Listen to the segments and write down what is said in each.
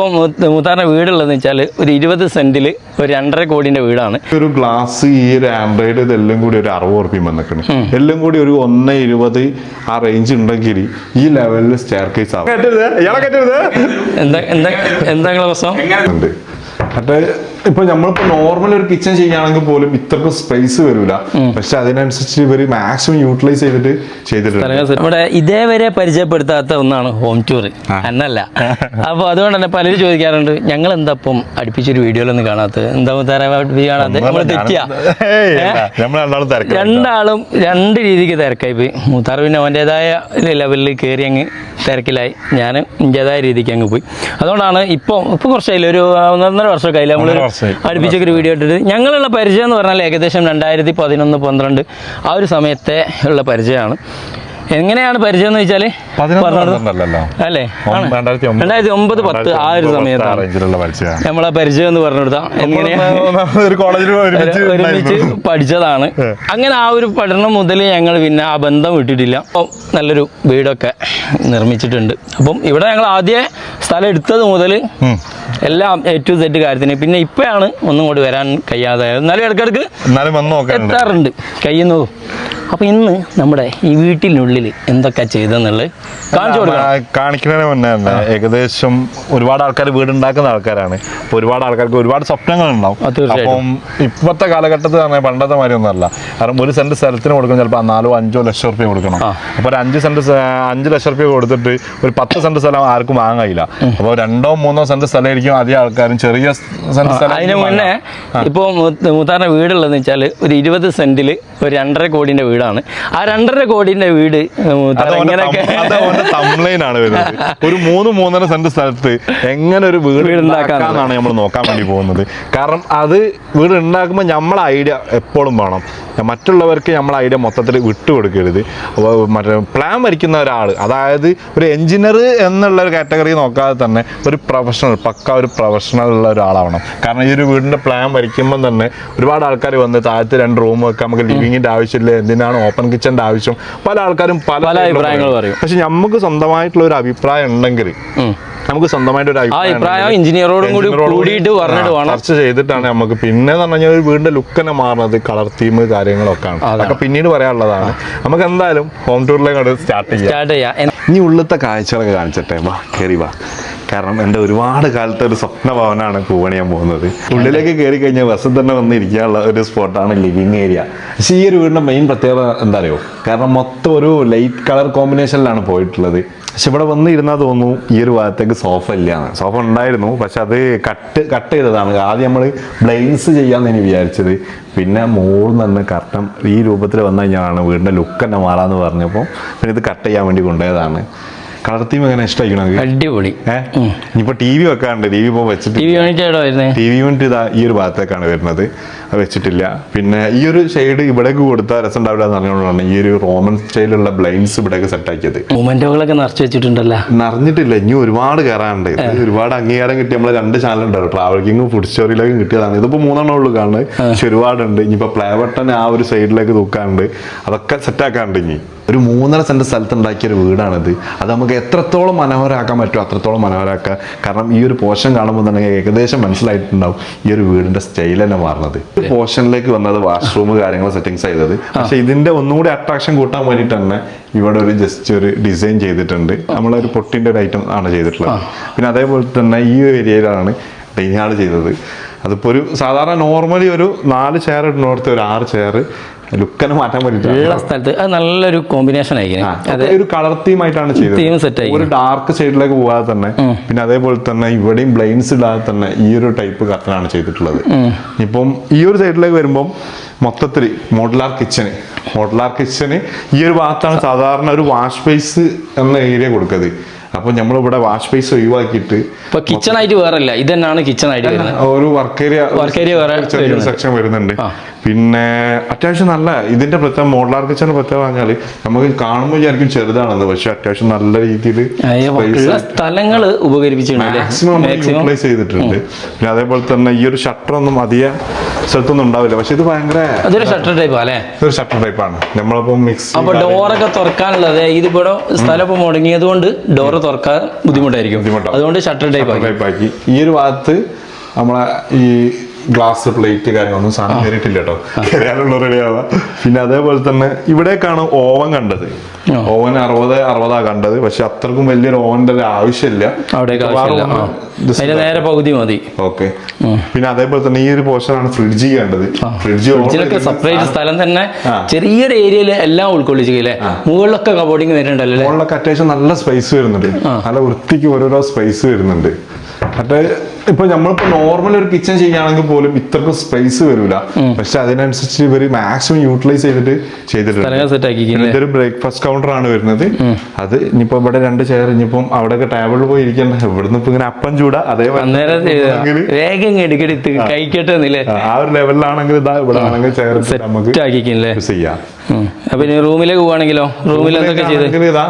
ഇപ്പോൾ മൂത്താറിന്റെ വീടുള്ളതെന്ന് വെച്ചാൽ ഒരു ഇരുപത് സെന്റിൽ ഒരു രണ്ടര കോടിന്റെ വീടാണ്. ഒരു ഗ്ലാസ് ഈ ഒരു ആൻഡ്രോയിഡ് ഇതെല്ലാം കൂടി ഒരു അറുപത് ഉറപ്പിയും വന്നിട്ടുണ്ട് എല്ലാം കൂടി ഒരു ഒന്ന് ഇരുപത് ആ റേഞ്ച് ഉണ്ടെങ്കിൽ ഈ ലെവലിൽ സ്റ്റെയർ കേസ് ആവും. എന്താ എന്താ എന്താ പ്രശ്നം? മറ്റേ ഇപ്പൊ നമ്മളിപ്പോ നോർമൽ ഒരു കിച്ചൺ ചെയ്യുകയാണെങ്കിൽ പോലും ഇത്രക്കും സ്പേസ് വരൂല. പക്ഷെ അതിനനുസരിച്ച് ഇവർ മാക്സിമം യൂട്ടിലൈസ് ചെയ്തിട്ട് ചെയ്തിട്ടുണ്ട്. ഇവിടെ ഇതേവരെ പരിചയപ്പെടുത്താത്ത ഒന്നാണ് ഹോം ടൂർ എന്നല്ല അപ്പൊ അതുകൊണ്ട് തന്നെ പലരും ചോദിക്കാറുണ്ട് ഞങ്ങൾ എന്താ ഇപ്പം അടുപ്പിച്ചൊരു വീഡിയോയിലൊന്നും കാണാത്തത്? എന്താ കാണാത്തത്? നമ്മൾ തെറ്റിയാ. രണ്ടാളും രണ്ട് രീതിക്ക് തിരക്കായി പോയി. മൂത്താറ് പിന്നെ അവന്റെതായ ലെവലിൽ കയറി അങ്ങ് തിരക്കിലായി. ഞാൻ എന്റെതായ രീതിക്ക് അങ്ങ് പോയി. അതുകൊണ്ടാണ് ഇപ്പോൾ ഇപ്പോൾ കുറച്ചായില്ല? ഒരു ഒന്നൊന്നര വർഷമൊക്കെ ആയില്ല? നമ്മൾ അടുപ്പിച്ചൊക്കെ ഒരു വീഡിയോ ഇട്ടിട്ട്. ഞങ്ങളുള്ള പരിചയം എന്ന് പറഞ്ഞാൽ ഏകദേശം രണ്ടായിരത്തി പതിനൊന്ന് പന്ത്രണ്ട് ആ ഒരു സമയത്തെ ഉള്ള പരിചയമാണ്. എങ്ങനെയാണ് പരിചയം എന്ന് വെച്ചാൽ അല്ലേ. രണ്ടായിരത്തി ഒമ്പത്. പത്ത് ആ ഒരു സമയത്താണ്. നമ്മളെ പരിചയം എന്ന് പറഞ്ഞു കൊടുത്താൽ എങ്ങനെയാ? ഒരു കോളേജിൽ ഒരുമിച്ച് പഠിച്ചതാണ്. അങ്ങനെ ആ ഒരു പഠനം മുതൽ ഞങ്ങൾ പിന്നെ ആ ബന്ധം വിട്ടിട്ടില്ല. അപ്പം നല്ലൊരു വീടൊക്കെ നിർമ്മിച്ചിട്ടുണ്ട്. അപ്പം ഇവിടെ ഞങ്ങൾ ആദ്യ സ്ഥലം എടുത്തത് മുതൽ എല്ലാം എ ടു സെറ്റ് കാര്യത്തിന്. പിന്നെ ഇപ്പോഴാണ് ഒന്നും കൂടി വരാൻ കഴിയാതായത്. എന്നാലും ഇടയ്ക്കിടയ്ക്ക് നോക്കാനുണ്ട്. എത്താറുണ്ട്. കഴിയുന്നതും അപ്പം ഇന്ന് നമ്മുടെ ഈ വീട്ടിനുള്ളിൽ എന്തൊക്കെ ചെയ്തെന്നുള്ളത് കാണിച്ചു കാണിക്കുന്നതിന് മുന്നേ തന്നെ ഏകദേശം ഒരുപാട് ആൾക്കാർ വീടുണ്ടാക്കുന്ന ആൾക്കാരാണ്. അപ്പൊ ഒരുപാട് ആൾക്കാർക്ക് ഒരുപാട് സ്വപ്നങ്ങൾ ഉണ്ടാവും. അപ്പം ഇപ്പോഴത്തെ കാലഘട്ടത്തിൽ പറഞ്ഞാൽ പണ്ടത്തെ മാതിരി ഒന്നുമല്ല. കാരണം ഒരു സെന്റ് സ്ഥലത്തിന് കൊടുക്കണം ചിലപ്പോൾ നാലോ അഞ്ചോ ലക്ഷം റുപ്യ കൊടുക്കണം. അപ്പൊ അപ്പോൾ ഒരു അഞ്ച് സെന്റ് അഞ്ച് ലക്ഷം റുപ്യ കൊടുത്തിട്ട് ഒരു പത്ത് സെന്റ് സ്ഥലം ആർക്കും അപ്പൊ അപ്പോൾ രണ്ടോ മൂന്നോ സെന്റ് സ്ഥലമായിരിക്കും അധികം ആൾക്കാരും ചെറിയ സെന്റ് സ്ഥലം അതിന് മുന്നേ ഇപ്പോൾ വീടുള്ളതെന്ന് വെച്ചാൽ ഒരു ഇരുപത് സെന്റിൽ ഒരു രണ്ടര കോടിന്റെ വീടാണ്. ആ രണ്ടര കോടിന്റെ വീട് വരുന്നത്. ഒരു മൂന്ന് മൂന്നര സെന്റ് സ്ഥലത്ത് എങ്ങനെ ഒരു വീട് ഉണ്ടാക്കാന്നാണ് നമ്മൾ നോക്കാൻ വേണ്ടി പോകുന്നത്. കാരണം അത് വീട് ഉണ്ടാക്കുമ്പോൾ നമ്മളെ ഐഡിയ എപ്പോഴും വേണം. മറ്റുള്ളവർക്ക് നമ്മളെ ഐഡിയ മൊത്തത്തിൽ വിട്ടുകൊടുക്കരുത് മറ്റേ പ്ലാൻ വരയ്ക്കുന്ന ഒരാൾ അതായത് ഒരു എഞ്ചിനീയർ എന്നുള്ള ഒരു കാറ്റഗറി നോക്കാതെ തന്നെ ഒരു പ്രൊഫഷണൽ പക്ക ഒരു പ്രൊഫഷണൽ ഉള്ള ഒരാളാവണം. കാരണം ഈ ഒരു വീടിന്റെ പ്ലാൻ വരയ്ക്കുമ്പോൾ തന്നെ ഒരുപാട് ആൾക്കാർ വന്ന് താഴത്ത് രണ്ട് റൂം വെക്കാം നമുക്ക് ലിവിങ്ങിന്റെ ആവശ്യമില്ല എന്തിനാണ് ഓപ്പൺ കിച്ചന്റെ ആവശ്യം. പല ആൾക്കാരും പല പല അഭിപ്രായങ്ങൾ പറയും. പക്ഷെ നമുക്ക് സ്വന്തമായിട്ടുള്ള ഒരു അഭിപ്രായം ഉണ്ടെങ്കിൽ നമുക്ക് സ്വന്തമായിട്ട് ഒരു അഭിപ്രായം എഞ്ചിനീയറോടും കൂടി കൂടിയിട്ട് പറഞ്ഞിട്ട് വേണം. ചർച്ച ചെയ്തിട്ടാണ് നമുക്ക് പിന്നെ എന്ന് പറഞ്ഞാൽ ഒരു വീടിന്റെ ലുക്ക് തന്നെ മാറുന്നത് കളർ തീം കാര്യങ്ങളൊക്കെ ആണ്. അതൊക്കെ പിന്നീട് പറയാനുള്ളതാണ്. നമുക്ക് എന്തായാലും ഹോം ടൂറിലേക്ക് സ്റ്റാർട്ട് ചെയ്യാം. സ്റ്റാർട്ട് ചെയ്യാം. ഇനി ഉള്ളത്തെ കാഴ്ചകളൊക്കെ കാണിച്ചട്ടെ. വാ കയറി വാ. കാരണം എന്റെ ഒരുപാട് കാലത്തെ ഒരു സ്വപ്ന ഭവനാണ് പൂവണിയാൻ പോകുന്നത്. ഉള്ളിലേക്ക് കയറി കഴിഞ്ഞാൽ ബസ്സിൽ തന്നെ വന്ന് ഇരിക്കാനുള്ള ഒരു സ്പോട്ടാണ് ലിവിങ് ഏരിയ. പക്ഷേ ഈ ഒരു വീടിന്റെ മെയിൻ പ്രത്യേകത എന്താ അറിയോ? കാരണം മൊത്തം ഒരു ലൈറ്റ് കളർ കോമ്പിനേഷനിലാണ് പോയിട്ടുള്ളത്. പക്ഷെ ഇവിടെ വന്ന് ഇരുന്നാൽ തോന്നുന്നു ഈ ഒരു ഭാഗത്തേക്ക് സോഫ ഇല്ലാന്ന്. സോഫ ഉണ്ടായിരുന്നു. പക്ഷെ അത് കട്ട് കട്ട് ചെയ്തതാണ്. ആദ്യം നമ്മൾ ബ്ലൈൻസ് ചെയ്യാന്ന് ഇനി വിചാരിച്ചത്. പിന്നെ മോളിൽ നിന്ന് കർട്ടൻ ഈ രൂപത്തിൽ വന്നു കഴിഞ്ഞാണ് വീടിന്റെ ലുക്ക് തന്നെ മാറാമെന്ന് പറഞ്ഞപ്പോൾ പിന്നെ ഇത് കട്ട് ചെയ്യാൻ വേണ്ടി കൊണ്ടുപോയതാണ്. കളർ തീം എങ്ങനെ ഇഷ്ടമായിക്കണത് അടിപൊളി. ഏഹ് ഇനിയിപ്പോൾ ടി വി വെക്കാണ്ട് ടി വി ഇപ്പോൾ വെച്ചിട്ട് ടി വി ടി യൂണിറ്റ് ഇതാ ഈ ഒരു ഭാഗത്തേക്കാണ് വരുന്നത്. വെച്ചിട്ടില്ല. പിന്നെ ഈ ഒരു ഷെയ്ഡ് ഇവിടേക്ക് കൊടുത്താൽ രസം ഉണ്ടാവില്ല എന്ന് അറിഞ്ഞുകൊണ്ടാണ് ഈ ഒരു റോമൻ സ്റ്റൈലുള്ള ബ്ലൈൻഡ്സ് ഇവിടേക്ക് സെറ്റ് ആക്കിയത്. മൊമെന്റുകളൊക്കെ നിറച്ചു വെച്ചിട്ടുണ്ടല്ലോ? നിറഞ്ഞിട്ടില്ല. ഇനി ഒരുപാട് കയറാനുണ്ട് ഒരുപാട് അംഗീകാരം കിട്ടി നമ്മളെ രണ്ട് ചാനൽ ഉണ്ടാവും ട്രാവൽ കിങ്ങും ഫുഡ് സ്റ്റോറിയിലേക്കും കിട്ടിയതാണ്. ഇതിപ്പോ മൂന്നെണ്ണം ഉള്ളു കാണുന്നത്. പക്ഷെ ഒരുപാടുണ്ട്. ഇനിയിപ്പോ പ്ലേ ബട്ടൺ ആ ഒരു സൈഡിലേക്ക് തൂക്കാനുണ്ട്. അതൊക്കെ സെറ്റ് ആക്കാണ്ട് ഇനി. ഒരു മൂന്നര സെന്റ് സ്ഥലത്ത് ഉണ്ടാക്കിയ ഒരു വീടാണിത്. അത് നമുക്ക് എത്രത്തോളം മനോഹരമാക്കാൻ പറ്റുമോ അത്രത്തോളം മനോഹരമാക്കുക കാരണം ഈ ഒരു പോഷൻ കാണുമ്പോൾ തന്നെ ഏകദേശം മനസ്സിലായിട്ടുണ്ടാവും ഈ ഒരു വീടിന്റെ സ്റ്റൈൽ തന്നെ മാറുന്നത്. പോർഷനിലേക്ക് വന്നത് വാഷ്റൂം കാര്യങ്ങൾ സെറ്റിങ്സ് ചെയ്തത് പക്ഷെ ഇതിന്റെ ഒന്നുകൂടി അട്രാക്ഷൻ കൂട്ടാൻ വേണ്ടിയിട്ട് തന്നെ ഇവിടെ ഒരു ജസ്റ്റ് ഒരു ഡിസൈൻ ചെയ്തിട്ടുണ്ട്. നമ്മളൊരു പൊട്ടിന്റെ ഒരു ഐറ്റം ആണ് ചെയ്തിട്ടുള്ളത്. പിന്നെ അതേപോലെ തന്നെ ഈ ഏരിയയിലാണ് ഡെയിനാട് ചെയ്തത്. അതിപ്പോ ഒരു സാധാരണ നോർമലി ഒരു നാല് ചെയർ ഇടുന്നിടത്ത് ഒരു ആറ് ചെയർ ലുക്കനെ മാറ്റാൻ പറ്റിയിട്ടുള്ള സ്ഥലത്ത് അത് നല്ലൊരു കോമ്പിനേഷൻ ആയിരിക്കും. ഒരു കളർ തീം ആയിട്ടാണ് തീം സെറ്റ് ആയി. ഒരു ഡാർക്ക് സൈഡിലേക്ക് പോകാതെ തന്നെ പിന്നെ അതേപോലെ തന്നെ ഇവിടെയും ബ്ലൈൻസ് ഇടാതെ തന്നെ ഈ ഒരു ടൈപ്പ് കർട്ടനാണ് ചെയ്തിട്ടുള്ളത്. ഇപ്പം ഈ ഒരു സൈഡിലേക്ക് വരുമ്പം മൊത്തത്തിൽ മോഡുലാർ കിച്ചന് മോഡുലാർ കിച്ചന് ഈ ഒരു ഭാഗത്താണ് സാധാരണ ഒരു വാഷ് സ്പേസ് എന്ന ഏരിയ കൊടുക്കുന്നത് അപ്പൊ നമ്മളിവിടെ വാഷ് സ്പേസ് ഒഴിവാക്കിയിട്ട് ഇപ്പൊ കിച്ചൺ ആയിട്ട് വേറല്ല. ഇത് തന്നെയാണ് കിച്ചൺ ആയിട്ട് വരുന്നത്. ഒരു വർക്ക് ഏരിയ വർക്ക് ഏരിയ വേറെ ചെറിയൊരു സെക്ഷൻ വരുന്നുണ്ട്. പിന്നെ അത്യാവശ്യം നല്ല ഇതിന്റെ പ്രത്യേകം മോഡലാർ കിച്ചൺ പ്രത്യേകം പറഞ്ഞാൽ നമുക്ക് കാണുമ്പോൾ വിചാരിക്കും ചെറുതാണെന്ന് പക്ഷെ അത്യാവശ്യം നല്ല രീതിയിൽ സ്ഥലങ്ങൾ സ്ഥലങ്ങൾ മാക്സിമം യൂട്ടിലൈസ് ചെയ്തിട്ടുണ്ട്. പിന്നെ അതേപോലെ തന്നെ ഈ ഒരു ഷട്ടർ ഒന്നും അധിക സ്ഥലത്തൊന്നും ഉണ്ടാവില്ല. പക്ഷെ ഇത് ഭയങ്കര അതൊരു ഷട്ടർ ടൈപ്പ് അല്ലേ? ഒരു ഷട്ടർ ടൈപ്പാണ് നമ്മളിപ്പോ മിക്സ് അപ്പൊ ഡോറൊക്കെ തുറക്കാനുള്ളത് ഇതിപ്പോ സ്ഥലം മുടങ്ങിയത് കൊണ്ട് ഡോറ് തുറക്കാൻ ബുദ്ധിമുട്ടായിരിക്കും. അതുകൊണ്ട് ഷട്ടർ ടൈപ്പ് ആക്കി. ഈ ഒരു ഭാഗത്ത് നമ്മളെ ഈ ഗ്ലാസ് പ്ലേറ്റ് കാര്യങ്ങളൊന്നും സാധനം കയറിയിട്ടില്ല കേട്ടോ കയറിയാലുള്ള റെഡി ആവാം. പിന്നെ അതേപോലെ തന്നെ ഇവിടേക്കാണ് ഓവൻ കണ്ടത്. ഓവൻ അറുപത് അറുപതാ കണ്ടത്. പക്ഷെ അത്രക്കും വലിയൊരു ഓവന്റെ ഒരു ആവശ്യമില്ല. അതിന്റെ നേരെ പകുതി മതി. ഓക്കെ. പിന്നെ അതേപോലെ തന്നെ ഈ ഒരു പോർഷനാണ് ഫ്രിഡ്ജ് കണ്ടത്. ഫ്രിഡ്ജ് സെപ്പറേറ്റ് സ്ഥലം തന്നെ ചെറിയൊരു ഏരിയയിൽ എല്ലാം ഉൾക്കൊള്ളിച്ചില്ലേ മുകളിലൊക്കെ കബോർഡിങ് വരുന്നുണ്ടല്ലോ മുകളിലൊക്കെ അത്യാവശ്യം നല്ല സ്പൈസ് വരുന്നുണ്ട്. നല്ല വൃത്തിക്ക് ഓരോരോ സ്പൈസ് വരുന്നുണ്ട്. മറ്റേ ഇപ്പൊ നമ്മളിപ്പോ നോർമൽ ഒരു കിച്ചൺ ചെയ്യുകയാണെങ്കിൽ പോലും ഇത്രക്കും സ്പേസ് വരില്ല പക്ഷെ അതിനനുസരിച്ച് ഇവർ മാക്സിമം യൂട്ടിലൈസ് ചെയ്തിട്ട് ചെയ്തിട്ടുണ്ട്. ഇതൊരു ബ്രേക്ക്ഫാസ്റ്റ് കൗണ്ടർ ആണ് വരുന്നത്. അത് ഇനിയിപ്പോ ഇവിടെ രണ്ട് ചെയർ ഇനിയിപ്പം അവിടെയൊക്കെ ടേബിളിൽ പോയി ഇരിക്കണ്ട ഇവിടുന്ന് ഇപ്പൊ ഇങ്ങനെ അപ്പം ചൂടാ. അതേപോലെ വേഗം കഴിക്കട്ടെ ആ ഒരു ലെവലിലാണെങ്കിൽ ഇതാ ഇവിടെ ആണെങ്കിൽ ചെയർ നമുക്ക് ചെയ്യാം. അപ്പൊ ഇനി റൂമിലേക്ക് പോവാണെങ്കിലോ? റൂമിൽ എന്തൊക്കെ ചെയ്ത്?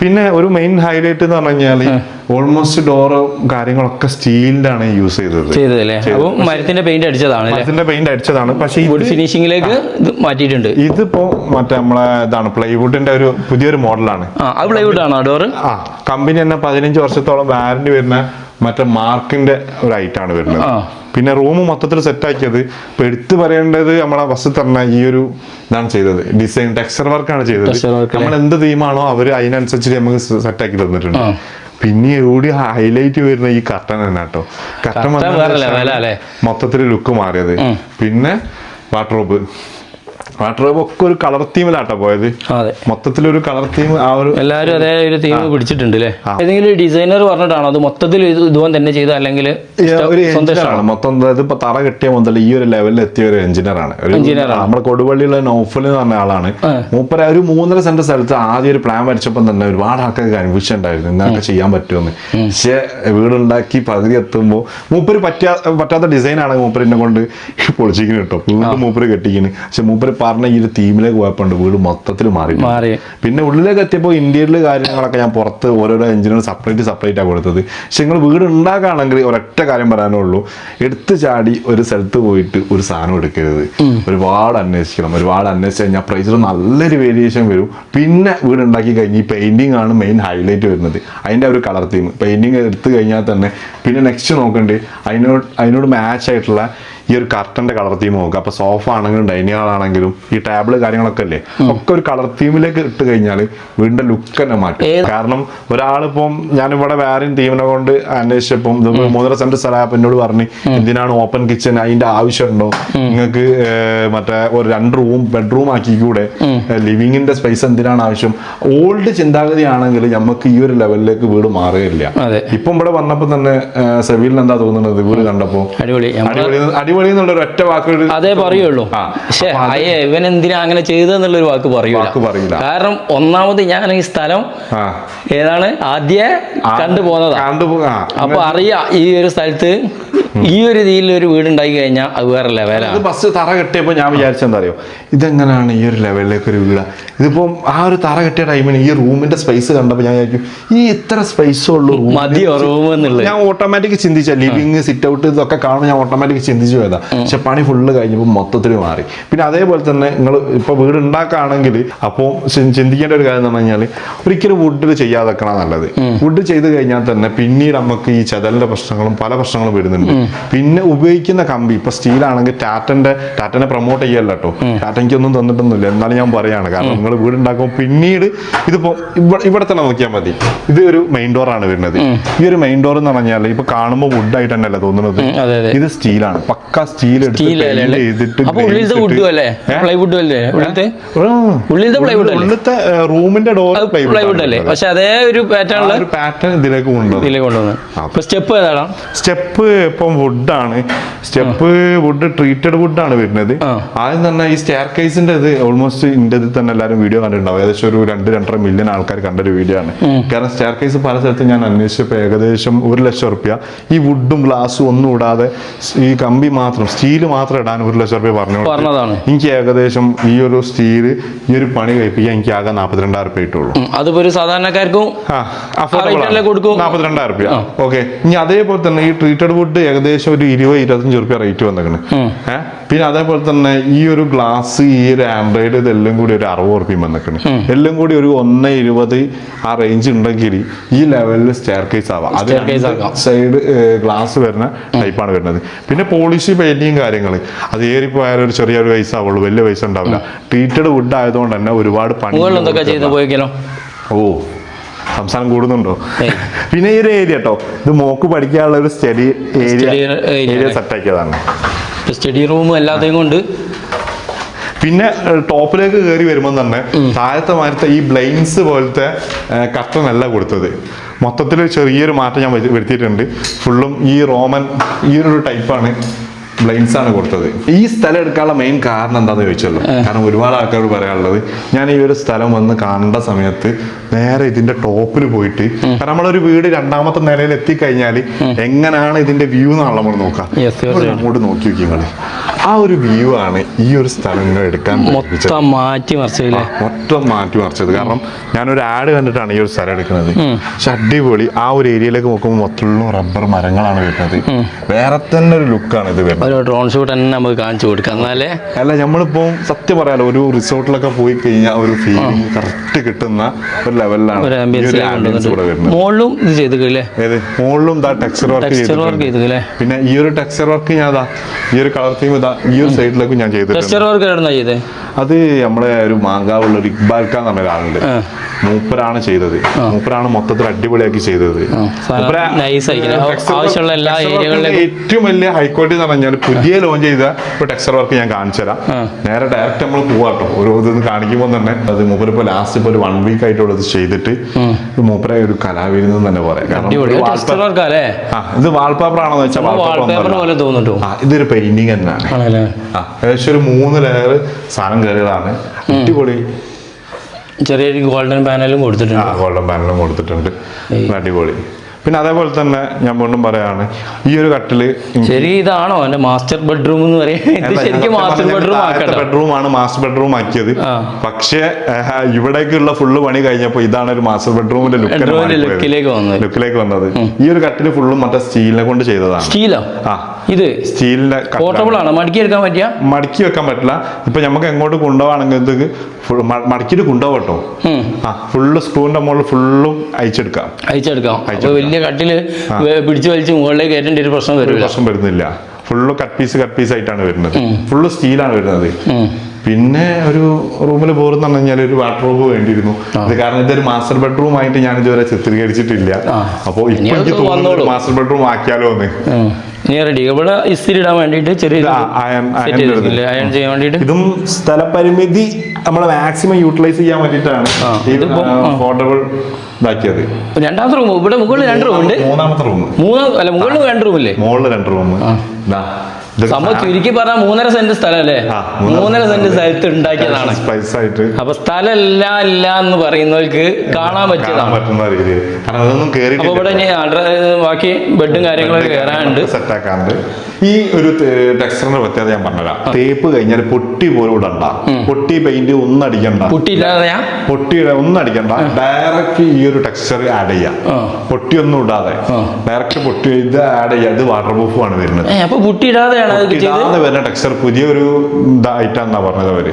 പിന്നെ ഒരു മെയിൻ ഹൈലൈറ്റ് എന്ന് പറഞ്ഞു കഴിഞ്ഞാൽ ഓൾമോസ്റ്റ് ഡോറും കാര്യങ്ങളൊക്കെ സ്റ്റീലിന്റെ ആണ്. യൂസ് ചെയ്തത്. ചെയ്തതല്ലേ? അപ്പോൾ മരത്തിന്റെ പെയിന്റ് അടിച്ചതാണ് അതിന്റെ പെയിന്റ് അടിച്ചതാണ്. പക്ഷേ വുഡ് ഫിനിഷിംഗിലേക്ക് ഇത് മാറ്റിയിട്ടുണ്ട്. ഇതിപ്പോ മറ്റേ നമ്മളെ ഇതാണ് പ്ലൈവുഡിന്റെ ഒരു പുതിയൊരു മോഡലാണ്. ആ അത് പ്ലൈവുഡ് ആണോ ഡോർ? ആ കമ്പനി തന്നെ പതിനഞ്ച് വർഷത്തോളം വാറന്റി വരുന്ന മറ്റേ മാർക്കിന്റെ ഒരു ഐറ്റം ആണ് വരുന്നത്. പിന്നെ റൂം മൊത്തത്തിൽ സെറ്റ് ആക്കിയത് ഇപ്പൊ എടുത്തു പറയേണ്ടത് നമ്മളെ ബസ് തന്നെ ഈ ഒരു ഇതാണ് ചെയ്തത്. ഡിസൈൻ ടെക്സ്ചർ വർക്കാണ് ചെയ്തത്? നമ്മൾ എന്ത് തീമാണോ അവർ അതിനനുസരിച്ച് നമുക്ക് സെറ്റ് ആക്കി തന്നിട്ടുണ്ട്. പിന്നെ കൂടി ഹൈലൈറ്റ് വരുന്ന ഈ കർട്ടൻ തന്നെ കേട്ടോ. കർട്ടൻ അല്ലേ? മൊത്തത്തിൽ ലുക്ക് മാറിയത്. പിന്നെ വാട്ടറോബ് ഒക്കെ ഒരു കളർ തീമിലാട്ടോ പോയത്. അതെ. മൊത്തത്തിലൊരു കളർ തീം ആ ഒരു എല്ലാവരും അതേ ഒരു തീം പിടിച്ചിട്ടുണ്ട് അല്ലേ ഏതെങ്കിലും ഡിസൈനർ പറഞ്ഞിട്ടാണോ? അത് മൊത്തത്തിൽ ഇത് ഇതുപോലെ തന്നെ ചെയ്ത അല്ലെങ്കിൽ ഒരു എഞ്ചിനീയറാണ് മൊത്തം അതായത് ഇപ്പൊ തറ കെട്ടിയ മുതൽ ഈ ഒരു ലെവലിൽ എത്തിയ ഒരു എഞ്ചിനീയറാണ്. നമ്മുടെ കൊടുവള്ളിയുള്ള നൗഫൽ എന്ന് പറഞ്ഞ ആളാണ്. മൂപ്പര ഒരു മൂന്നര സെന്റ് സ്ഥലത്ത് ആദ്യം ഒരു പ്ലാൻ വരച്ചപ്പോൾ തന്നെ ഒരുപാട് ആൾക്കാർക്ക് കൺഫ്യൂഷൻ ഉണ്ടായിരുന്നു. ഇന്നൊക്കെ ചെയ്യാൻ പറ്റുമെന്ന് പക്ഷെ വീടുണ്ടാക്കി പകുതി എത്തുമ്പോൾ മൂപ്പര് പറ്റാ പറ്റാത്ത ഡിസൈൻ ആണ് എന്നെ കൊണ്ട് പൊളിച്ചിരിക്കുന്നു കേട്ടോ വീണ്ടും മൂപ്പര് കെട്ടിക്കുന്നു പക്ഷെ മൂപ്പര് പറഞ്ഞ ഈ ഒരു തീമിലേക്ക് പോയപ്പോണ്ട് വീട് മൊത്തത്തിൽ മാറി. മാറി. പിന്നെ ഉള്ളിലേക്ക് എത്തിയപ്പോൾ ഇന്ത്യയിലെ കാര്യങ്ങളൊക്കെ ഞാൻ പുറത്ത് ഓരോരോ എഞ്ചിനും സെപ്പറേറ്റ് സെപ്പറേറ്റ് ആണ് കൊടുത്തത്. പക്ഷെ നിങ്ങൾ വീട് ഉണ്ടാക്കുകയാണെങ്കിൽ ഒരൊറ്റ കാര്യം പറയാനേ ഉള്ളൂ. എടുത്തു ചാടി ഒരു സ്ഥലത്ത് പോയിട്ട് ഒരു സാധനം എടുക്കരുത്. ഒരുപാട് അന്വേഷിക്കണം. ഒരുപാട് അന്വേഷിച്ച് കഴിഞ്ഞാൽ പ്രൈസിൽ നല്ലൊരു വേരിയേഷൻ വരും. പിന്നെ വീട് ഉണ്ടാക്കി കഴിഞ്ഞ് ഈ പെയിന്റിംഗ് ആണ് മെയിൻ ഹൈലൈറ്റ് വരുന്നത്. അതിന്റെ ഒരു കളർ തീം പെയിന്റിംഗ് എടുത്തു കഴിഞ്ഞാൽ തന്നെ പിന്നെ നെക്സ്റ്റ് നോക്കണ്ടേ? അതിനോട് അതിനോട് മാച്ച് ആയിട്ടുള്ള ഈ ഒരു കർട്ടന്റെ കളർ തീം നോക്കുക. അപ്പൊ സോഫ ആണെങ്കിലും ഡൈനിങ് ഹാൾ ആണെങ്കിലും ഈ ടേബിൾ കാര്യങ്ങളൊക്കെ അല്ലേ ഒക്കെ ഒരു കളർ തീമിലേക്ക് ഇട്ട് കഴിഞ്ഞാൽ വീടിന്റെ ലുക്ക് തന്നെ മാറ്റും. കാരണം ഒരാളിപ്പം ഞാനിവിടെ വേറെയും തീമിനെ കൊണ്ട് അന്വേഷിച്ചപ്പം മൂന്നര സെന്റ് സ്ഥലമായപ്പോ എന്നോട് പറഞ്ഞു എന്തിനാണ് ഓപ്പൺ കിച്ചൺ അതിന്റെ ആവശ്യമുണ്ടോ? നിങ്ങൾക്ക് മറ്റേ ഒരു രണ്ട് റൂം ബെഡ്റൂം ആക്കി കൂടെ ലിവിങ്ങിന്റെ സ്പേസ് എന്തിനാണ് ആവശ്യം? ഓൾഡ് ചിന്താഗതി ആണെങ്കിൽ നമുക്ക് ഈ ഒരു ലെവലിലേക്ക് വീട് മാറുകയില്ല. ഇപ്പം ഇവിടെ വന്നപ്പോ തന്നെ സെവിലിന് എന്താ തോന്നുന്നത്? വീട് കണ്ടപ്പോ അടിപൊളി അടിപൊളി എന്നുള്ള ഒറ്റ വാക്ക് അതേ പറയുള്ളൂ. പക്ഷെ അയ്യേ ഇവൻ എന്തിനാ അങ്ങനെ ചെയ്തെന്നുള്ള ഒരു വാക്ക് പറയൂല. കാരണം ഒന്നാമത് ഞാൻ ഈ സ്ഥലം ഏതാണ്? ആദ്യ കണ്ടു പോന്നതാ അപ്പൊ അറിയാം ഈ ഒരു സ്ഥലത്ത് ഈ ഒരു രീതിയിൽ ഒരു വീട് ഉണ്ടാക്കി കഴിഞ്ഞാൽ അത് വേറെ ലെവലാണ് ബസ് തറ കെട്ടിയപ്പോൾ ഞാൻ വിചാരിച്ചെന്താ അറിയോ? ഇതെങ്ങനെയാണ് ഈ ഒരു ലെവലിലേക്ക് ഒരു വീട്? ഇതിപ്പോ ആ ഒരു തറ കെട്ടിയ ടൈമിന് ഈ റൂമിന്റെ സ്പേസ് കണ്ടപ്പോൾ ഞാൻ വിചാരിക്കും ഈ ഇത്ര സ്പേസ് ഉള്ളൂ മതിയോ റൂം എന്നുള്ളത്? ഞാൻ ഓട്ടോമാറ്റിക് ചിന്തിച്ച ലിവിങ് സിറ്റ് ഔട്ട് ഇതൊക്കെ കാണുമ്പോൾ ഞാൻ ഓട്ടോമാറ്റിക് ചിന്തിച്ചു പോയതാ. പക്ഷെ പണി ഫുള്ള് കഴിഞ്ഞപ്പോൾ മൊത്തത്തിൽ മാറി. പിന്നെ അതേപോലെ തന്നെ നിങ്ങൾ ഇപ്പൊ വീട് ഉണ്ടാക്കുകയാണെങ്കിൽ അപ്പോൾ ചിന്തിക്കേണ്ട ഒരു കാര്യം എന്ന് പറഞ്ഞു കഴിഞ്ഞാൽ ഒരിക്കലും വുഡിൽ ചെയ്യാതെക്കണ നല്ലത്. വുഡ് ചെയ്ത് കഴിഞ്ഞാൽ തന്നെ പിന്നീട് നമുക്ക് ഈ ചെതലിന്റെ പ്രശ്നങ്ങളും പല പ്രശ്നങ്ങളും വരുന്നുണ്ട്. പിന്നെ ഉപയോഗിക്കുന്ന കമ്പി ഇപ്പൊ സ്റ്റീൽ ആണെങ്കിൽ ടാറ്റന്റെ ടാറ്റനെ പ്രൊമോട്ട് ചെയ്യല്ല കേട്ടോ ടാറ്റ എനിക്കൊന്നും തന്നിട്ടൊന്നുമില്ല. എന്നാലും ഞാൻ പറയാണ്. കാരണം നിങ്ങൾ വീട് ഉണ്ടാക്കുമ്പോൾ പിന്നീട് ഇതിപ്പോ ഇവിടെ തന്നെ നോക്കിയാൽ മതി. ഇത് ഒരു മെയിൻ ഡോർ ആണ് വരുന്നത്. ഈ ഒരു മെയിൻ ഡോർ എന്ന് പറഞ്ഞാൽ ഇപ്പൊ കാണുമ്പോൾ വുഡ് ആയിട്ട് തന്നെയല്ലേ തോന്നുന്നത്? ഇത് സ്റ്റീലാണ്. പക്ക സ്റ്റീൽ എടുത്ത് അല്ലേ? ചെയ്തിട്ട് അപ്പൊ ഉള്ളിലത്തെ? റൂമിന്റെ ഡോർ പ്ലൈവുഡ് അല്ലേ? പക്ഷെ അതേ ഒരു പാറ്റേൺ ഇതിലേക്ക് കൊണ്ടുവന്നു സ്റ്റെപ്പ് ഏതാണ്? സ്റ്റെപ്പ് ഇപ്പം വുഡാണ് സ്റ്റെപ്പ് വുഡ് ട്രീറ്റഡ് വുഡാണ് വരുന്നത്. ആ. ആദ്യം തന്നെ ഈ സ്റ്റെയർ കേസിന്റെ ഇത് ഓൾമോസ്റ്റ് ഇന്ത്യ തന്നെ എല്ലാവരും വീഡിയോ കണ്ടിട്ടുണ്ടാവും. ഏകദേശം ഒരു രണ്ട് രണ്ടര മില്യൺ ആൾക്കാർ കണ്ട ഒരു വീഡിയോ ആണ് കാരണം സ്റ്റെയർ കേസ് പല സ്ഥലത്തും ഞാൻ അന്വേഷിച്ചപ്പോൾ ഏകദേശം ഒരു ലക്ഷം റുപ്യ ഈ വുഡും ഗ്ലാസും ഒന്നും ഇടാതെ ഈ കമ്പി മാത്രം സ്റ്റീൽ മാത്രം ഇടാൻ ഒരു ലക്ഷം റുപ്യ പറഞ്ഞു എനിക്ക് ഏകദേശം ഈ ഒരു സ്റ്റീൽ ഈ ഒരു പണി കഴിപ്പിക്കാൻ എനിക്ക് ആകെ നാൽപ്പത്തിരണ്ടായിരം റുപ്യ കിട്ടുള്ളൂ. ഉം, അതിപ്പോ ഒരു സാധാരണക്കാർക്കും ആണ്. കൊടുക്കൂ? നാപ്പത്തിരണ്ടായിരം റുപ്യ ഓക്കെ. ഇനി അതേപോലെ തന്നെ ഈ ട്രീറ്റഡ് വുഡ് ഏകദേശം ഒരു ഇരുപത് ഇരുപത്തഞ്ച് റുപ്യ റേറ്റ് വന്നേക്കണ്. ഏഹ് പിന്നെ അതേപോലെ തന്നെ ഈ ഒരു ഗ്ലാസ് ഈ ഒരു ആൻഡ്രോയിഡ് ഇതെല്ലാം കൂടി ഒരു അറുപത് റുപ്യം വന്നേക്കണ്. എല്ലാം കൂടി ഒരു ഒന്ന് ഇരുപത് ആ റേഞ്ച് ഉണ്ടെങ്കിൽ ഈ ലെവലിൽ സ്റ്റെയർ കേസ് ആവാം. അത്. സൈഡ് ഗ്ലാസ് വരുന്ന ടൈപ്പാണ് വരുന്നത്. പിന്നെ പോളിഷ് പെയിന്റിങ് കാര്യങ്ങൾ അത് പോയാൽ ഒരു ചെറിയൊരു പൈസ ആവുള്ളൂ. വലിയ പൈസ ഉണ്ടാവില്ല. ട്രീറ്റഡ് വുഡ് ആയതുകൊണ്ട് തന്നെ ഒരുപാട് പണി ഓ സംസാരം കൂടുന്നുണ്ടോ? പിന്നെ ഈ ഒരു ഏരിയ കേട്ടോ ഇത് മോക്ക് പഠിക്കാനുള്ള ഒരു സ്റ്റഡി ഏരിയ ഏരിയ സെറ്റ് ആക്കിയതാണ്. സ്റ്റഡി റൂമും എല്ലാത്തെയും കൊണ്ട് പിന്നെ ടോപ്പിലേക്ക് കയറി വരുമ്പോൾ തന്നെ താഴത്തെ മാറ്റത്തെ ഈ ബ്ലൈൻസ് പോലത്തെ കട്ടനല്ല കൊടുത്തത്. മൊത്തത്തിൽ ചെറിയൊരു മാറ്റം ഞാൻ വരുത്തി- വരുത്തിയിട്ടുണ്ട്. ഫുള്ളും ഈ റോമൻ ഈ ഒരു ടൈപ്പാണ് ബ്ലൈൻസ് ആണ് കൊടുത്തത്. ഈ സ്ഥലം എടുക്കാനുള്ള മെയിൻ കാരണം എന്താന്ന് ചോദിച്ചല്ലോ. കാരണം ഒരുപാട് ആൾക്കാരോട് പറയാനുള്ളത് ഞാൻ ഈ ഒരു സ്ഥലം വന്ന് കാണേണ്ട സമയത്ത് നേരെ ഇതിന്റെ ടോപ്പിൽ പോയിട്ട് കാരണം നമ്മളൊരു വീട് രണ്ടാമത്തെ നിലയിൽ എത്തിക്കഴിഞ്ഞാൽ എങ്ങനെയാണ് ഇതിന്റെ വ്യൂ എന്നാണല്ലോ നമ്മൾ നോക്കാം. അങ്ങോട്ട് നോക്കി നോക്കി ആ ഒരു വ്യൂ ആണ് ഈ ഒരു സ്ഥലങ്ങൾ എടുക്കാൻ മൊത്തം മാറ്റി മറിച്ചത് മൊത്തം മാറ്റി മറിച്ചത്. കാരണം ഞാനൊരു ആഡ് കണ്ടിട്ടാണ് ഈ ഒരു സ്ഥലം എടുക്കുന്നത്. പക്ഷെ അടിപൊളി ആ ഒരു ഏരിയയിലേക്ക് നോക്കുമ്പോൾ മൊത്തമുള്ള റബ്ബർ മരങ്ങളാണ് വരുന്നത്. വേറെ തന്നെ ഒരു ലുക്കാണ് ഇത് വരുന്നത്. ഡ്രോൺ ഷൂട്ട് തന്നെ നമുക്ക് കാണിച്ചു കൊടുക്കാം. എന്നാലേ അല്ല നമ്മളിപ്പോ സത്യം പറയാലോ ഒരു റിസോർട്ടിലൊക്കെ പോയി കഴിഞ്ഞാൽ ഒരു ഫീലിംഗ് കറക്റ്റ് കിട്ടുന്ന ഒരു ലെവലിലാണ് മോളിലും ഇത് ഇതാ ടെക്സ്ചർ വർക്ക് ചെയ്തില്ലേ പിന്നെ ഈ ഒരു ടെക്സ്ചർ വർക്ക് ഞാൻ ഈ ഒരു കളർ തീം ഇതാ ഈ ഒരു സൈഡിലേക്ക് ഞാൻ ചെയ്തിട്ടുണ്ട്. അത് നമ്മളെ ഒരു മാങ്കാവുള്ള ഒരു ഇക്ബാൽ ഖാൻ എന്ന് പറഞ്ഞ ഒരാളുണ്ട്. മൂപ്പരാണ് ചെയ്തത്. മൂപ്പരാണ് മൊത്തത്തിൽ അടിപൊളിയാക്കി ചെയ്തത്. ആവശ്യമുള്ള എല്ലാ ഏരിയകളിലും- ഏറ്റവും വലിയ ഹൈക്കോടതി എന്ന് പറഞ്ഞാൽ പുതിയ ലോഞ്ച് ചെയ്ത ഒരു ടെക്സ്ചർ വർക്ക് ഞാൻ കാണിച്ചു തരാം. നേരെ ഡയറക്റ്റ് നമ്മൾ പോവാട്ടോ ഓരോ ഇത് കാണിക്കുമ്പോൾ തന്നെ അത് മൂപ്പര് ഇപ്പൊ ലാസ്റ്റ് ഇപ്പൊ ഒരു വൺ വീക്ക് ആയിട്ടുള്ളത് ചെയ്തിട്ട് മൂപ്പര ഒരു കലാവിരുന്ന് എന്ന് തന്നെ പറയാം. കാരണം ഇത് വാൾപേപ്പർ ആണോ വെച്ചാൽ തോന്നിട്ടു. ആ ഇതൊരു പെയിന്റിങ് തന്നെയാണ്. ആ ഏകദേശം ഒരു മൂന്ന് ലെയർ സാധനം കയറിയതാണ് അടിപൊളി. ചെറിയൊരു ഗോൾഡൻ പാനലും കൊടുത്തിട്ടുണ്ട്. ഗോൾഡൻ പാനലും കൊടുത്തിട്ടുണ്ട്. അടിപൊളി. പിന്നെ അതേപോലെ തന്നെ ഞാൻ വീണ്ടും പറയാണ് ഈ ഒരു കട്ടിൽ ശരി ഇതാണോ? എന്റെ മാസ്റ്റർ ബെഡ്റൂം എന്ന് പറയാം ശരിക്കും മാസ്റ്റർ ബെഡ്റൂം ആണ് മാസ്റ്റർ ബെഡ്റൂം ആക്കിയത്. പക്ഷേ ഇവിടേക്കുള്ള ഫുള്ള് പണി കഴിഞ്ഞപ്പോൾ ഇതാണ് ഒരു മാസ്റ്റർ ബെഡ്റൂമിന്റെ Bedroom-ന്റെ വന്നത്. ലുക്കിലേക്ക് വന്നത്. ഈ ഒരു കട്ടിൽ ഫുള്ളും മറ്റേ സ്റ്റീലിനെ കൊണ്ട് ചെയ്തതാണ്. സ്റ്റീലോ ആ? ഇത് സ്റ്റീലിന്റെ. പോർട്ടബിൾ ആണ്? മടക്കി എടുക്കാൻ പറ്റിയ? മടക്കി വെക്കാൻ പറ്റില്ല. ഇപ്പൊ നമുക്ക് എങ്ങോട്ട് കൊണ്ടുപോകണമെങ്കിൽ ഇത് കൊണ്ടുപോകട്ടോ ആ ഫുള്ള് സ്ക്രൂവിന്റെ മുകളിൽ ഫുള്ളും അയച്ചെടുക്കാം. അയച്ചെടുക്കാം. അപ്പൊ വലിയ കട്ടിൽ വേ- പിടിച്ചു വലിച്ച് മുകളിലേക്ക് കയറ്റേണ്ട ഒരു പ്രശ്നം വരും പ്രശ്നം വരുന്നില്ല. Full cut piece cut piece ആയിട്ടാണ് വരുന്നത്. ഫുള്ള് സ്റ്റീലാണ് വരുന്നത്. പിന്നെ ഒരു റൂമിൽ പോകുന്ന പറഞ്ഞു കഴിഞ്ഞാൽ ഒരു വാർഡ്രോബ് വേണ്ടിയിരുന്നു. അത് കാരണം ഇതൊരു മാസ്റ്റർ ബെഡ്റൂം ആയിട്ട് ഞാൻ ഇതുവരെ ചിത്രീകരിച്ചിട്ടില്ല. അപ്പൊ അപ്പോൾ ഇപ്പൊ എനിക്ക് തോന്നുന്നു മാസ്റ്റർ ബെഡ്റൂം ആക്കിയാലോ എന്ന്. റെഡി ഇവിടെ ഇസ്തിരി ഇടാൻ വേണ്ടിയിട്ട് ചെറിയ ഇത് അയൺ- ചെയ്യാൻ വേണ്ടിയിട്ട്? ഇതും സ്ഥലപരിമിതി നമ്മൾ മാക്സിമം യൂട്ടിലൈസ് ചെയ്യാൻ ഇതിപ്പോ, അഫോർഡബിൾ ഇതാക്കിയത്. രണ്ടാമത്തെ റൂം ഇവിടെ മുകളിൽ രണ്ട് റൂം ഉണ്ട്. മൂന്നാമത്തെ റൂം മൂന്ന് അല്ല മുകളിൽ രണ്ട് റൂം അല്ലേ മുകളിൽ രണ്ട് റൂം സംഭവം ചുരുക്കി പറഞ്ഞാൽ മൂന്നര സെന്റ് സ്ഥലം അല്ലേ ആ, മൂന്നര സെന്റ് സ്ഥലത്ത് ഉണ്ടാക്കിയതാണ്. അപ്പൊ സ്ഥലം ഇല്ല ഇല്ല എന്ന് പറയുന്നവർക്ക് കാണാൻ പറ്റിയതാണ്. പറ്റുന്ന രീതിയിൽ. കാരണം അതൊന്നും അപ്പൊ ഇവിടെ ഇനി അഡ്ര- ബാക്കി ബെഡും കാര്യങ്ങളൊക്കെ കയറാനുണ്ട് സെറ്റ് ആക്കാറുണ്ട് ഈ ഒരു ടെക്സ്റ്ററിന്റെ പ്രത്യേകത ഞാൻ പറഞ്ഞുതരാം. തേപ്പ് കഴിഞ്ഞാൽ പൊട്ടി പോലും ഇടണ്ട. പൊട്ടി പെയിന്റ് ഒന്നും അടിക്കണ്ട പൊട്ടി ഒന്നും അടിക്കണ്ട ഡയറക്റ്റ് ഈ ഒരു ടെക്സ്ചർ ആഡ് ചെയ്യാം. പൊട്ടി പൊട്ടിയൊന്നും ഇടാതെ. ഡയറക്റ്റ് പൊട്ടി ഇത് ആഡ് ചെയ്യാം. ഇത് വാട്ടർ പ്രൂഫ് ആണ് വരുന്നത്. പൊട്ടി അപ്പൊ ഇടാതെ വരുന്ന ടെക്സ്ചർ പുതിയൊരു ഇതായിട്ടാന്നാ പറഞ്ഞത് അവർ.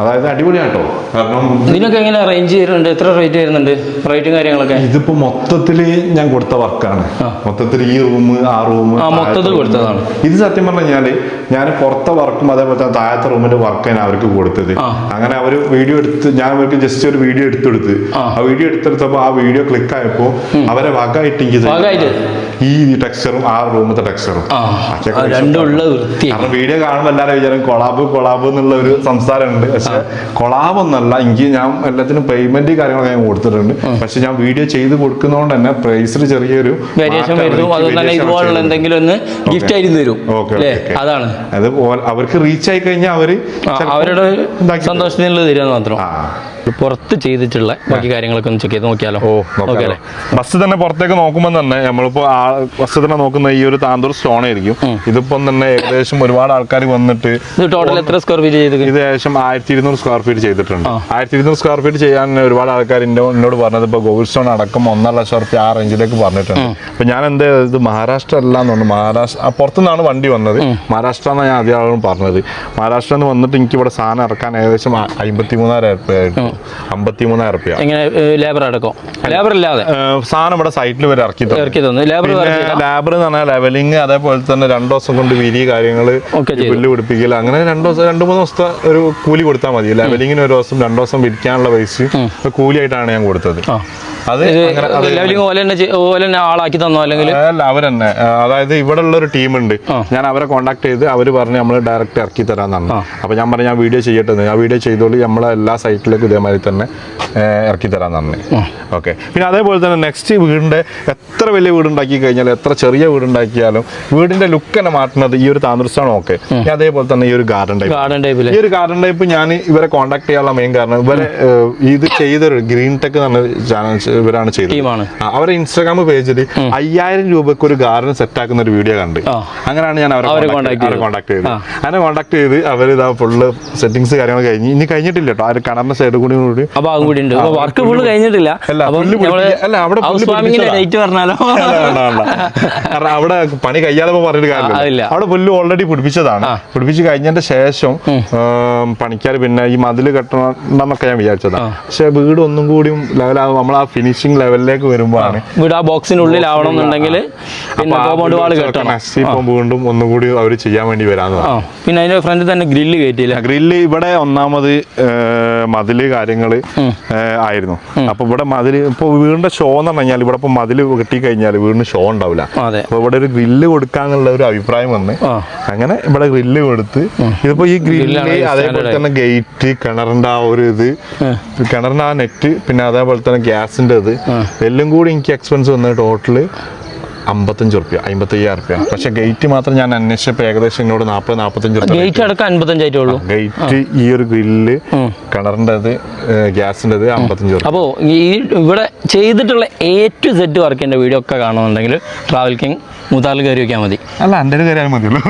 അതായത് അടിപൊളിയാട്ടോ. കാരണം ഇതിനൊക്കെ എങ്ങനെ റേഞ്ച് വരുന്നുണ്ട് എത്ര റേറ്റ് വരുന്നുണ്ട് റേറ്റും കാര്യങ്ങളൊക്കെ? ഇതിപ്പോ മൊത്തത്തിൽ ഞാൻ കൊടുത്ത വർക്കാണ്. മൊത്തത്തിൽ ഈ റൂം ആ റൂം മൊത്തത്തിൽ കൊടുത്തതാണ്. ഇത് സത്യം പറഞ്ഞു കഴിഞ്ഞാൽ ഞാൻ പുറത്തെ വർക്കും അതേപോലെ തന്നെ താഴത്തെ റൂമിന്റെ വർക്ക് ഞാൻ അവർക്ക് കൊടുത്തത്. അങ്ങനെ അവർ വീഡിയോ എടുത്ത് ഞാൻ അവർക്ക് ജസ്റ്റ് ഒരു വീഡിയോ എടുത്തെടുത്ത്. ആ. വീഡിയോ എടുത്തെടുത്തപ്പോ ആ വീഡിയോ ക്ലിക്ക് ആയപ്പോ അവരെ വകായിട്ട് എനിക്ക് ഇത് വകമായിട്ട്? ഈ ടെക്സ്ചറും ആ റൂമത്തെ ടെക്സ്ചറും കാരണം വീഡിയോ കാണുമ്പോൾ എല്ലാവരും വിചാരം കൊളാബ് കൊളാബ് എന്നുള്ള ഒരു സംസാരമുണ്ട്. പക്ഷെ കൊളാബ് ഒന്നല്ല എനിക്ക് ഞാൻ എല്ലാത്തിനും പേയ്മെന്റ് കാര്യങ്ങളൊക്കെ ഞാൻ കൊടുത്തിട്ടുണ്ട്. പക്ഷെ ഞാൻ വീഡിയോ ചെയ്ത് കൊടുക്കുന്നതുകൊണ്ട് തന്നെ പ്രൈസിൽ ചെറിയൊരു അതാണ്. അത് അവർക്ക് റീച്ച് ആയി കഴിഞ്ഞാൽ അവർ അവരുടെ സന്തോഷത്തിനുള്ള തരും. സന്തോഷത്തിനുള്ളത് മാത്രം. പുറത്ത് ചെയ്തിട്ടുള്ള ബാക്കി കാര്യങ്ങളൊക്കെ ഒന്ന് ചെക്ക് ചെയ്ത് നോക്കിയാലോ? ഓ ഓക്കെ നോക്കാം ബസ് തന്നെ പുറത്തേക്ക് നോക്കുമ്പോൾ തന്നെ നമ്മളിപ്പോ ആ ബസ് തന്നെ നോക്കുന്ന ഈ ഒരു താന്തൂർ സ്റ്റോൺ ആയിരിക്കും. ഇതിപ്പം തന്നെ ഏകദേശം ഒരുപാട് ആൾക്കാർ വന്നിട്ട് ഇത് ടോട്ടൽ എത്ര സ്ക്വയർ ഫീറ്റ് ചെയ്ത് ഇത് ഏകദേശം ആയിരത്തി ഇരുന്നൂറ് സ്ക്വയർ ഫീറ്റ് ചെയ്തിട്ടുണ്ട്. ആയിരത്തി ഇരുന്നൂറ് സ്ക്വയർ ഫീറ്റ് ചെയ്യാൻ ഒരുപാട് ആൾക്കാർ എന്നോ- എന്നോട് പറഞ്ഞത് ഇപ്പൊ ഗോൾഡ് സ്റ്റോൺ അടക്കം ഒന്നര ലക്ഷം റുപ്യ ആ റേഞ്ചിലേക്ക് പറഞ്ഞിട്ടുണ്ട്. അപ്പൊ ഞാൻ എന്താ ഇത് മഹാരാഷ്ട്ര അല്ലാന്ന് എന്നുണ്ട് മഹാരാഷ്ട്ര പുറത്തുനിന്നാണ് വണ്ടി വന്നത്. മഹാരാഷ്ട്ര എന്നാണ് ഞാൻ ആദ്യം പറഞ്ഞത്. മഹാരാഷ്ട്ര നിന്ന് വന്നിട്ട് എനിക്ക് ഇവിടെ സാധനം ഇറക്കാൻ ഏകദേശം അമ്പത്തി മൂന്നായിരം റുപ്യ ആയിട്ട്. അമ്പത്തി മൂന്നായിരം റുപ്യ. എങ്ങനെ ലേബർ അടക്കം? ലേബർ ഇല്ലാതെ? സാധനം ഇവിടെ സൈറ്റിൽ വരെ ഇറക്കി തന്നു. ഇറക്കി തന്നു. ലേബർ പിന്നെ എന്ന് പറഞ്ഞാൽ ലെവലിംഗ് അതേപോലെ തന്നെ രണ്ടു ദിവസം കൊണ്ട് വിരി ഈ പുല്ല് പിടിപ്പിക്കൽ അങ്ങനെ രണ്ടു ദിവസം രണ്ട് മൂന്ന് ദിവസത്തെ ഒരു കൂലി കൊടുത്താൽ മതി. ലെവലിങ്ങിന് ഒരു ദിവസം രണ്ടു ദിവസം വിരിക്കാനുള്ള പൈസ കൂലിയായിട്ടാണ് ഞാൻ കൊടുത്തത്. അത് ലെവലിംഗ് ഓല തന്നെ ആളാക്കി തന്നോ അല്ലെങ്കിൽ? അല്ല അവരെന്നെ. അതായത് ഇവിടെ ഉള്ള ഒരു ഉണ്ട്. ഞാൻ അവരെ കോൺടാക്ട് ചെയ്ത് അവർ പറഞ്ഞ് നമ്മൾ ഡയറക്റ്റ് ഇറക്കി തരാന്നാണ്. അപ്പൊ ഞാൻ പറഞ്ഞു ഞാൻ വീഡിയോ ചെയ്യട്ടെ. ആ വീഡിയോ ചെയ്തോളൂ നമ്മളെ എല്ലാ സൈറ്റിലേക്കും ഇതേമാതിരി തന്നെ ഇറക്കി തരാൻ നന്ദി. ഓക്കെ. പിന്നെ അതേപോലെ തന്നെ നെക്സ്റ്റ് വീടിന്റെ എത്ര വലിയ വീടുണ്ടാക്കി കഴിഞ്ഞാലും എത്ര ചെറിയ വീടുണ്ടാക്കിയാലും വീടിന്റെ ലുക്ക് തന്നെ മാറ്റുന്നത് ഈ ഒരു താന്ത്രസ്ഥാനം ഓക്കെ അതേപോലെ തന്നെ ഈ ഒരു ഗാർഡൻ ടൈപ്പ് ഗാർഡൻ ടൈപ്പ് ഈ ഒരു ഗാർഡൻ ടൈപ്പ് ഞാൻ ഇവരെ കോൺടാക്ട് ചെയ്യാനുള്ള മെയിൻ കാരണം ഇവരെ ഇത് ചെയ്തൊരു ഗ്രീൻ ടെക് എന്ന് പറഞ്ഞ ചാനൽ ഇവരാണ് ചെയ്തത്. അവരെ ഇൻസ്റ്റാഗ്രാം പേജിൽ അയ്യായിരം രൂപക്ക് ഒരു ഗാർഡൻ സെറ്റ് ആക്കുന്ന ഒരു വീഡിയോ കണ്ട്. അങ്ങനെയാണ് ഞാൻ അവരെ കോൺടാക്ട് ചെയ്തത്. അങ്ങനെ കോൺടാക്ട് ചെയ്ത് അവർ ഇതാ ഫുള്ള് സെറ്റിങ്സ് കാര്യങ്ങൾ കഴിഞ്ഞ്. ഇനി കഴിഞ്ഞിട്ടില്ല കേട്ടോ. ആ ഒരു കണറിന്റെ സൈഡ് കൂടി കൂടി. ആ ഭാഗം കൂടി ഉണ്ട്. വർക്ക് ഫുൾ കഴിഞ്ഞിട്ടില്ല. പറഞ്ഞാലോ. കാരണം അവിടെ പണി കഴിയാതെ പറഞ്ഞിട്ട് കാര്യമില്ല. അവിടെ പുല്ല് ഓൾറെഡി പിടിപ്പിച്ചതാണ്. പിടിപ്പിച്ച് കഴിഞ്ഞതിന്റെ ശേഷം പണിക്കാർ പിന്നെ ഈ മതിൽ കെട്ടണം എന്നൊക്കെ ഞാൻ വിചാരിച്ചതാണ് പക്ഷെ വീട് ഒന്നും കൂടി ലെവലാകും നമ്മൾ ആ ഫിനിഷിംഗ് ലെവലിലേക്ക് വരുമ്പോഴാണ്. വീട് ആ ബോക്സിനുള്ളിൽ ആവണം എന്നുണ്ടെങ്കിൽ ഇപ്പം വീണ്ടും ഒന്നുകൂടി അവർ ചെയ്യാൻ വേണ്ടി വരാന്നതാണ് പിന്നെ അതിന്റെ ഫ്രണ്ടിൽ തന്നെ ഗ്രില്ല് കയറ്റിയില്ല ഗ്രില്ല് ഇവിടെ ഒന്നാമത് മതിൽ കാര്യങ്ങൾ ഏഹ്, ആയിരുന്നു. അപ്പൊ ഇവിടെ മതിൽ ഇപ്പൊ വീടിന്റെ ഷോ എന്ന് പറഞ്ഞു കഴിഞ്ഞാൽ ഇവിടെ ഇപ്പൊ മതിൽ കെട്ടി കഴിഞ്ഞാൽ വീടിന് ഷോ ഉണ്ടാവില്ല. അപ്പൊ ഇവിടെ ഒരു ഗ്രില്ല് കൊടുക്കാന്നുള്ള ഒരു അഭിപ്രായം വന്ന് അങ്ങനെ ഇവിടെ ഗ്രില്ല് കൊടുത്ത് ഇതിപ്പോ ഈ ഗ്രില്ല് അതേപോലെ തന്നെ ഗേറ്റ് കിണറിന്റെ ആ ഒരു ഇത് കിണറിന്റെ ആ നെറ്റ് പിന്നെ അതേപോലെ തന്നെ ഗ്യാസിന്റെ ഇത് എല്ലാം കൂടി എനിക്ക് എക്സ്പെൻസ് വന്നത് ടോട്ടൽ അമ്പത്തഞ്ച് റുപ്യ അമ്പത്തി അയ്യായിരം റുപ്യ പക്ഷെ ഗേറ്റ് മാത്രം ഞാൻ അന്വേഷിച്ചപ്പോൾ ഏകദേശം ഇങ്ങോട്ട് നാൽപ്പത് നാൽപ്പത്തഞ്ച് ഗേറ്റ് അടക്കം ഗേറ്റ് ഈ ഒരു ഗ്രില്ല് കിണറിന്റെത് ഗ്യാസിന്റെത് അമ്പത്തഞ്ച് അപ്പോൾ ഈ ഇവിടെ ചെയ്തിട്ടുള്ള എ ടു സെറ്റ് വർക്കിന്റെ വീഡിയോ ഒക്കെ കാണുന്നുണ്ടെങ്കിൽ ട്രാവൽ കിങ് മുതാൽ കയറി വെക്കാൻ മതി. അല്ല എന്റെ കയറിയാലും മതിയല്ലോ.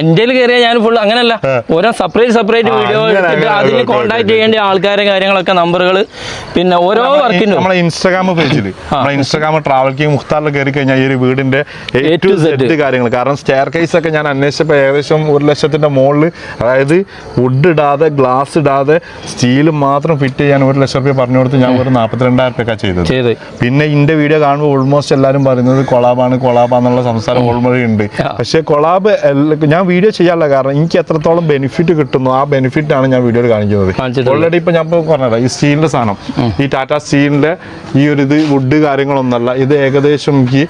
എന്റെ കയറിയാൽ ഞാൻ ഫുൾ അങ്ങനല്ല. ഓരോ സെപ്പറേറ്റ് സെപ്പറേറ്റ് വീഡിയോ എടുത്തിട്ട് അതിൽ കോൺടാക്ട് ചെയ്യേണ്ട ആൾക്കാരെ കാര്യങ്ങളൊക്കെ നമ്പറുകൾ പിന്നെ ഓരോ വർക്കിനും നമ്മളെ ഇൻസ്റ്റാഗ്രാം പേജിൽ നമ്മളെ ഇൻസ്റ്റാഗ്രാം ട്രാവൽ കിങ് മുഖ്താറിൽ കയറി കഴിഞ്ഞാൽ ഈ ഒരു വീടിന്റെ എ ടു സെറ്റ് കാര്യങ്ങൾ കാരണം സ്റ്റെയർ കേസ് ഒക്കെ ഞാൻ അന്വേഷിച്ചപ്പോൾ ഏകദേശം ഒരു ലക്ഷത്തിന്റെ മുകളിൽ അതായത് വുഡ് ഇടാതെ ഗ്ലാസ് ഇടാതെ സ്റ്റീൽ മാത്രം ഫിറ്റ് ചെയ്യാൻ ഒരു ലക്ഷം റുപ്യ പറഞ്ഞു കൊടുത്ത് ഞാൻ ഒരു നാൽപ്പത്തിരണ്ടായിരം റുപ്യ ചെയ്തത്. ചെയ്ത്. പിന്നെ ഇന്റെ വീഡിയോ കാണുമ്പോൾ ഓൾമോസ്റ്റ് എല്ലാവരും പറയുന്നത് കൊളാബാണ് കൊളാബാന്നുള്ള സംസാരം ഓൾമോസ്റ്റ് ഉണ്ട്. പക്ഷേ കൊളാബ് ഞാൻ വീഡിയോ ചെയ്യാനുള്ള കാരണം എനിക്ക് എത്രത്തോളം ബെനിഫിറ്റ് കിട്ടുന്നു ആ ബെനിഫിറ്റ് ആണ് ഞാൻ വീഡിയോയിൽ കാണിക്കുന്നത്. ഓൾറെഡി ഇപ്പൊ ഞാൻ പറഞ്ഞത് ഈ സ്റ്റീലിന്റെ സാധനം ഈ ടാറ്റ സ്റ്റീലിന്റെ ഈ ഒരു ഇത് വുഡ് കാര്യങ്ങളൊന്നല്ല. ഇത് ഏകദേശം എനിക്ക്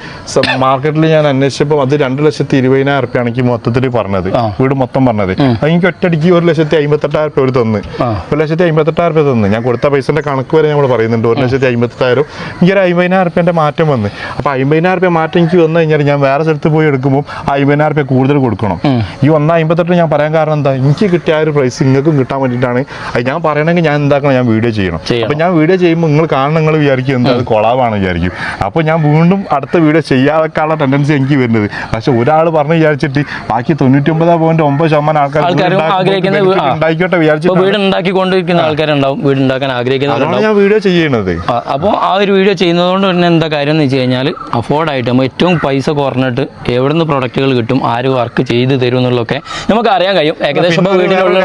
മാർക്കറ്റിൽ ഞാൻ അന്വേഷിച്ചപ്പോൾ അത് രണ്ട് ലക്ഷത്തി ഇരുപതിനായിരം എനിക്ക് മൊത്തത്തിൽ പറഞ്ഞത്. വീട് മൊത്തം പറഞ്ഞത്. എനിക്ക് ഒറ്റടിക്ക് ഒരു ലക്ഷത്തി അമ്പത്തെട്ടായിരം രൂപ ഒരു തന്ന്. ഒരു ലക്ഷത്തി അമ്പത്തെട്ടായിരം രൂപ തന്നു. ഞാൻ കൊടുത്ത പൈസന്റെ കണക്ക് വരെ നമ്മൾ പറയുന്നുണ്ട്. ഒരു ലക്ഷത്തി അമ്പത്തെട്ടായിരം എനിക്ക് ഒരു അമ്പതിനായിരം റുപ്യന്റെ മാറ്റം വന്ന്. അപ്പോൾ അമ്പതിനായിരം റുപ്യ മാറ്റം എനിക്ക് വന്നു കഴിഞ്ഞാൽ ഞാൻ വേറെ സ്ഥലത്ത് പോയി എടുക്കുമ്പോൾ അമ്പതിനായിരം റുപ്യ കൂടുതൽ കൊടുക്കണം. ഈ ഒന്ന് അമ്പത്തെട്ട് ഞാൻ പറയാൻ കാരണം എന്താ? എനിക്ക് കിട്ടിയ ആ ഒരു പ്രൈസ് നിങ്ങൾക്കും കിട്ടാൻ വേണ്ടിയിട്ടാണ്. അത് ഞാൻ പറയണമെങ്കിൽ ഞാൻ എന്താക്കണം? ഞാൻ വീഡിയോ ചെയ്യണം. അപ്പോൾ അപ്പൊ ഞാൻ വീഡിയോ ചെയ്യുമ്പോൾ നിങ്ങൾ കാണണം നിങ്ങൾ വിചാരിക്കും എന്താ? അത് കൊളാവാണ് വിചാരിക്കും. അപ്പോൾ ഞാൻ വീണ്ടും അടുത്ത വീഡിയോ ചെയ്യാതെക്കാനുള്ള ടെൻഡൻസി എനിക്ക് വരുന്നത്. പക്ഷെ ഒരാൾ പറഞ്ഞു വിചാരിച്ചിട്ട് ബാക്കി തൊണ്ണൂറ്റി ഒമ്പത് പോയിന്റ് ഒമ്പത് ശതമാനം ആൾക്കാർ ആഗ്രഹിക്കുന്ന വീട് ആൾക്കാരുണ്ടാവും വീട് ഉണ്ടാക്കാൻ ആഗ്രഹിക്കുന്ന ആഗ്രഹിക്കുന്നവരുണ്ടാവും വീഡിയോ അപ്പോൾ ആ ഒരു വീഡിയോ ചെയ്യുന്നതുകൊണ്ട് തന്നെ എന്താ കാര്യം എന്ന് വെച്ച് കഴിഞ്ഞാൽ അഫോർഡ് ആയിട്ട് നമ്മൾ ഏറ്റവും പൈസ കുറഞ്ഞിട്ട് എവിടെ നിന്ന് പ്രൊഡക്റ്റുകൾ കിട്ടും ആര് വർക്ക് ചെയ്ത് തരും എന്നുള്ളതൊക്കെ നമുക്ക് അറിയാൻ കഴിയും. ഏകദേശം പിന്നെ വീടിനുള്ള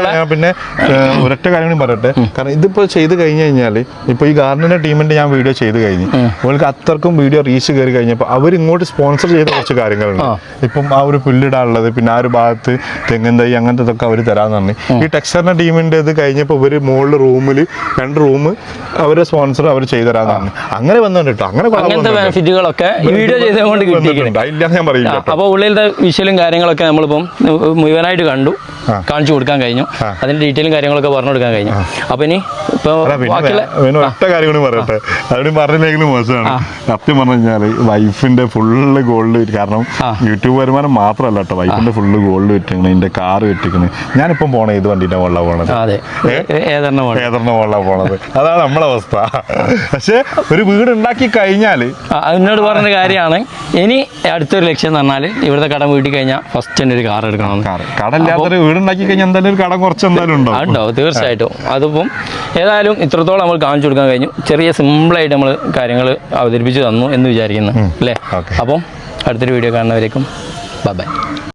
ഒരൊറ്റ കാര്യം പറയട്ടെ. കാരണം ഇതിപ്പോ ചെയ്ത് കഴിഞ്ഞു കഴിഞ്ഞാൽ ഇപ്പൊ ഈ ഗാർഡനിന്റെ ടീമിന്റെ ഞാൻ വീഡിയോ ചെയ്ത് കഴിഞ്ഞു അവർക്ക് അത്രക്കും വീഡിയോ റീച്ച് കയറി കഴിഞ്ഞപ്പോൾ അവർ ഇങ്ങോട്ട് സ്പോൺസർ ചെയ്ത കുറച്ച് കാര്യങ്ങളുണ്ട്. ഇപ്പം ആ ഒരു പുല്ലിടാനുള്ളത് പിന്നെ ആ ഒരു ഭാഗത്ത് തെങ്ങിൻ തൈ അങ്ങനത്തെ ഇതൊക്കെ അവർ തരാന്ന് പറഞ്ഞു. ഈ ടെക്സ്റ്ററിന്റെ ടീമിന്റെ ഇത് കഴിഞ്ഞപ്പോൾ ഇവർ മുകളിൽ റൂമിൽ രണ്ട് റൂം അവരെ സ്പോൺസർ അവർ ചെയ്തു തരാന്ന് അങ്ങനെ വന്നിട്ടുണ്ട്. കേട്ടോ അങ്ങനെ അങ്ങനത്തെ. ബെനിഫിറ്റുകളൊക്കെ ഈ വീഡിയോ ചെയ്തുകൊണ്ട് ഞാൻ പറയില്ല അപ്പോൾ ഉള്ളിലത്തെ വിഷയലും കാര്യങ്ങളൊക്കെ നമ്മളിപ്പം മുഴുവനായിട്ട് കണ്ടു. കാണിച്ചു കൊടുക്കാൻ കഴിഞ്ഞു. അതിന്റെ ഡീറ്റെയിലും കാര്യങ്ങളൊക്കെ പറഞ്ഞു കൊടുക്കാൻ കഴിഞ്ഞു. അപ്പൊ ഇനി ഒറ്റ കാര്യം കൂടി പറയട്ടെ. അവിടെ പറഞ്ഞില്ലെങ്കിലും മോശമാണ്. സത്യം പറഞ്ഞു കഴിഞ്ഞാൽ വൈഫിന്റെ ഫുള്ള് ഗോൾഡ് കാരണം. യൂട്യൂബ് വരുമാനം മാത്രമല്ല കേട്ടോ. വൈഫിന്റെ ഫുള്ള് ഗോൾഡ് വിറ്റിക്കണേ എന്റെ കാർ വിറ്റിക്കണേ ഞാനിപ്പം പോണേ ഇത് വണ്ടിന്റെ മുകളിലാണ് പോണത്. പോണത്? അതാണ് നമ്മളെ അവസ്ഥ. പക്ഷെ ഒരു വീട് ഉണ്ടാക്കി കഴിഞ്ഞാൽ എന്നോട് പറഞ്ഞ കാര്യമാണ്. ഇനി അടുത്തൊരു ലക്ഷ്യം എന്ന് പറഞ്ഞാൽ ഇവിടുത്തെ കടം വീട്ടിൽ കഴിഞ്ഞാൽ ഫസ്റ്റ് തന്നെ ഒരു കാർ എടുക്കണം. കടമില്ലാത്തൊരു വീട് ഉണ്ടാക്കി കഴിഞ്ഞാൽ എന്തായാലും ഒരു കടം കുറച്ച് എന്തായാലും ഉണ്ടോ ഉണ്ടോ തീർച്ചയായിട്ടും. അതിപ്പം ഏതായാലും ഇത്രത്തോളം നമ്മൾ കാണിച്ചു കൊടുക്കാൻ കഴിഞ്ഞു. ചെറിയ സിമ്പിളായിട്ട് നമ്മൾ കാര്യങ്ങൾ അവതരിപ്പിച്ചു തന്നു എന്ന് വിചാരിക്കുന്നു അല്ലേ. അപ്പം അടുത്തൊരു വീഡിയോ കാണുന്നവരേക്കും ബൈ ബൈ